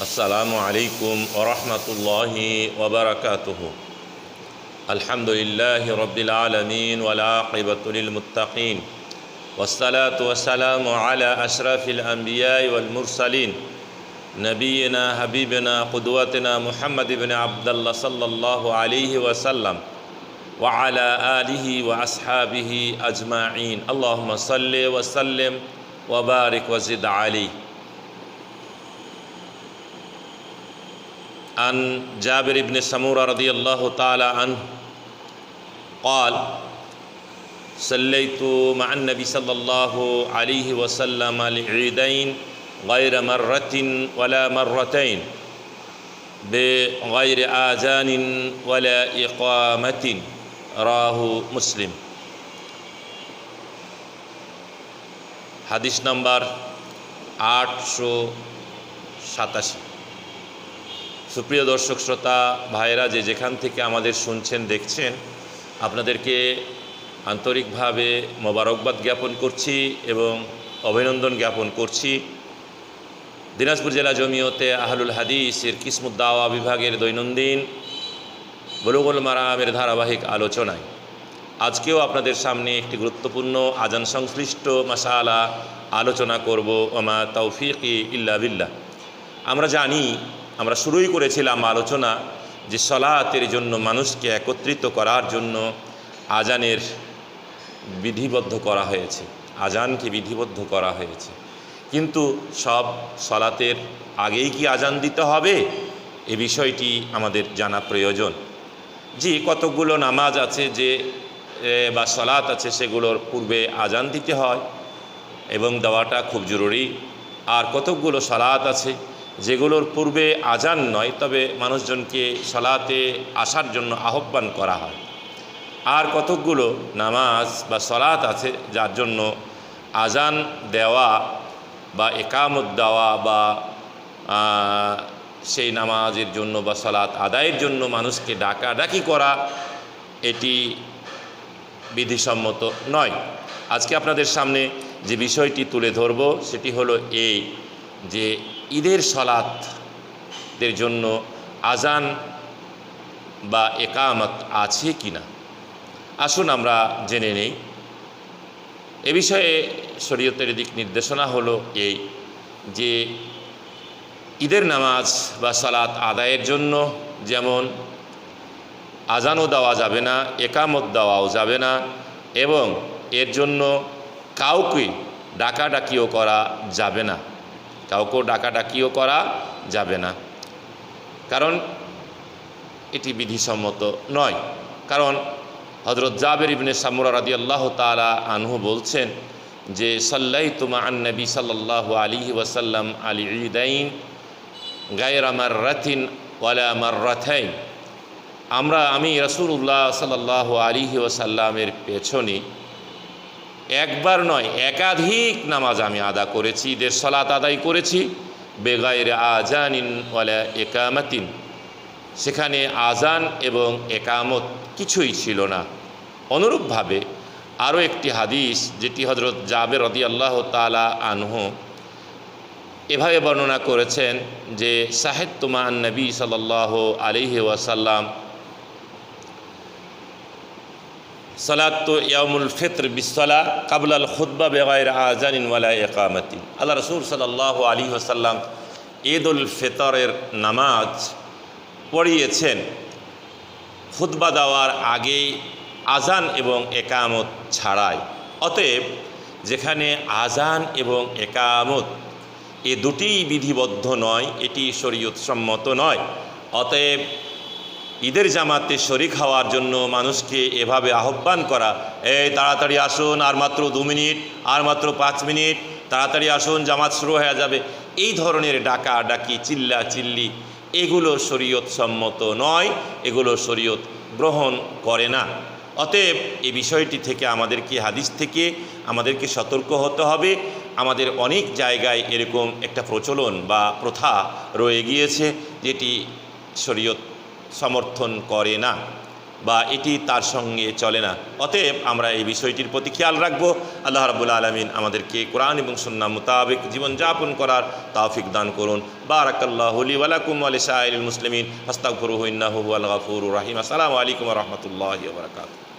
السلام عليكم ورحمة الله وبركاته. الحمد لله رب العالمين والعاقبة للمتقين. والصلاة والسلام على أشرف الأنبياء والمرسلين. نبينا حبيبنا قدوتنا محمد بن عبد الله صلى الله عليه وسلم. وعلى آله وأصحابه أجمعين. اللهم صل وسلم وبارك وزد عليه. عن جابر بن سمورة رضي الله تعالى عنه قال صليت مع النبي صلى الله عليه وسلم العيدين غير مرة ولا مرتين بغير آذان ولا إقامة. راه مسلم. حديث نمبر 887 সুপ্রিয় দর্শক, শ্রোতা ভাইরা যে যেখান থেকে আমাদের শুনছেন, দেখছেন, আপনাদেরকে আন্তরিকভাবে মোবারকবাদ জ্ঞাপন করছি এবং অভিনন্দন জ্ঞাপন করছি। দিনাজপুর জেলা জমিয়তে আহলুল হাদিসের কিসমুদ্দাওয়া বিভাগের দৈনন্দিন বলুগুল মারামের ধারাবাহিক আলোচনায়। আজকেও আপনাদের সামনে একটি গুরুত্বপূর্ণ আজান সংশ্লিষ্ট মাসালা আলোচনা করব, ওমা তৌফিকি ইল্লা বিল্লাহ। আমরা জানি আমরা শুরুই করেছিলাম আলোচনা যে সলাতের জন্য মানুষকে একত্রিত করার জন্য আজানের বিধিবদ্ধ করা হয়েছে। আজানকে বিধিবদ্ধ করা হয়েছে। কিন্তু সব সলাতের আগেই কি আজান দিতে হবে? এ বিষয়টি আমাদের জানা প্রয়োজন। যে কতকগুলো নামাজ আছে যে বা সলাত আছে সেগুলোর পূর্বে আজান দিতে হয় এবং দেওয়াটা খুব জরুরি। আর কতকগুলো সলাত আছে যেগুলোর পূর্বে আজান নয়, তবে মানুষজনকে সলাতে আসার জন্য আহ্বান করা হয়। আর কতকগুলো নামাজ বা সলাত আছে, যার জন্য আজান দেওয়া বা একামত দেওয়া বা সেই নামাজের জন্য বা সলাৎ আদায়ের জন্য মানুষকে ডাকাডাকি করা, এটি বিধিসম্মত নয়। আজকে আপনাদের সামনে যে বিষয়টি তুলে ধরব, সেটি হলো এই যে ঈদের সলাৎদের জন্য আজান বা একামত আছে কি না আসুন আমরা জেনে নেই। এ বিষয়ে শরীয়তের দিক নির্দেশনা হলো এই যে ঈদের নামাজ বা সালাত আদায়ের জন্য যেমন আজানও দেওয়া যাবে না, একামত দেওয়াও যাবে না এবং এর জন্য কাউকে ডাকাডাকিও করা যাবে না। কাউকেও ডাকাডাকিও করা যাবে না। কারণ এটি বিধিসম্মত নয়। কারণ হজরত জাবের ইবনে সামুরা রাদি আল্লাহ তালা আনহু বলছেন যে সাল্লাই তুমা আন্নবী সাল্লাহ আলী ওয়াসাল্লাম আলী ঈদাইন গায়ের আমার রাথিন ওয়ালা আমার রাথাইন আমরা, আমি রসুল্লাহ সাল্লাহ আলী ওয়াসাল্লামের পেছনে একবার নয়, একাধিক নামাজ আমি আদা করেছি, ঈদের সলাত আদায় করেছি বেগায়ের ওয়ালা একামাতিন। সেখানে আজান এবং একামত কিছুই ছিল না। অনুরূপভাবে আরও একটি হাদিস, যেটি হজরত জাবের রদি আল্লাহ তালা আনহু এভাবে বর্ণনা করেছেন যে সাহেদ তুমান নবী সাল্লাহ আলিহি ওয়াসাল্লাম সালাত ইয়ামুল ফিত্র বিসলা কাবলাল খুদ্া বেগায়ের আজানিন ওয়ালা একামতি আল্লাহ রসুল সাল্লাহ আলী ওসাল্লাম ঈদ উল ফিতরের নামাজ পড়িয়েছেন। খুতবা দেওয়ার আগেই আজান এবং একামত ছাড়াই। অতএব যেখানে আজান এবং একামত এ দুটিই বিধিবদ্ধ নয়, এটি শরীয়ত সম্মত নয়। অতএব ঈদের জামাতে শরিক হওয়ার জন্য মানুষকে এভাবে আহ্বান করা। এই তাড়াতাড়ি আসুন, আর মাত্র দু মিনিট, আর মাত্র পাঁচ মিনিট, তাড়াতাড়ি আসুন, জামাত শুরু হয়ে যাবে। এই ধরনের ডাকা ডাকি চিল্লা চিল্লি এগুলো শরীয়ত সম্মত নয়, এগুলো শরীয়ত গ্রহণ করে না। অতএব এই বিষয়টি থেকে আমাদেরকে, হাদিস থেকে আমাদেরকে সতর্ক হতে হবে। আমাদের অনেক জায়গায় এরকম একটা প্রচলন বা প্রথা রয়ে গিয়েছে, যেটি শরীয়ত সমর্থন করে না বা এটি তার সঙ্গে চলে না। অতএব আমরা এই বিষয়টির প্রতি খেয়াল রাখব। আল্লাহ রাবুল আলমিন আমাদেরকে কোরআন এবং সুন্না মোতাবেক জীবনযাপন করার তাওফিক দান করুন। বারাকাল্লাহ ওয়ালাকুম আলি সাহিল মুসলিমিন। হস্তাকফরুহিন্নাহু আল গাফুর রাহিম। আসসালামু আলাইকুম রহমতুল্লাহ বরকাত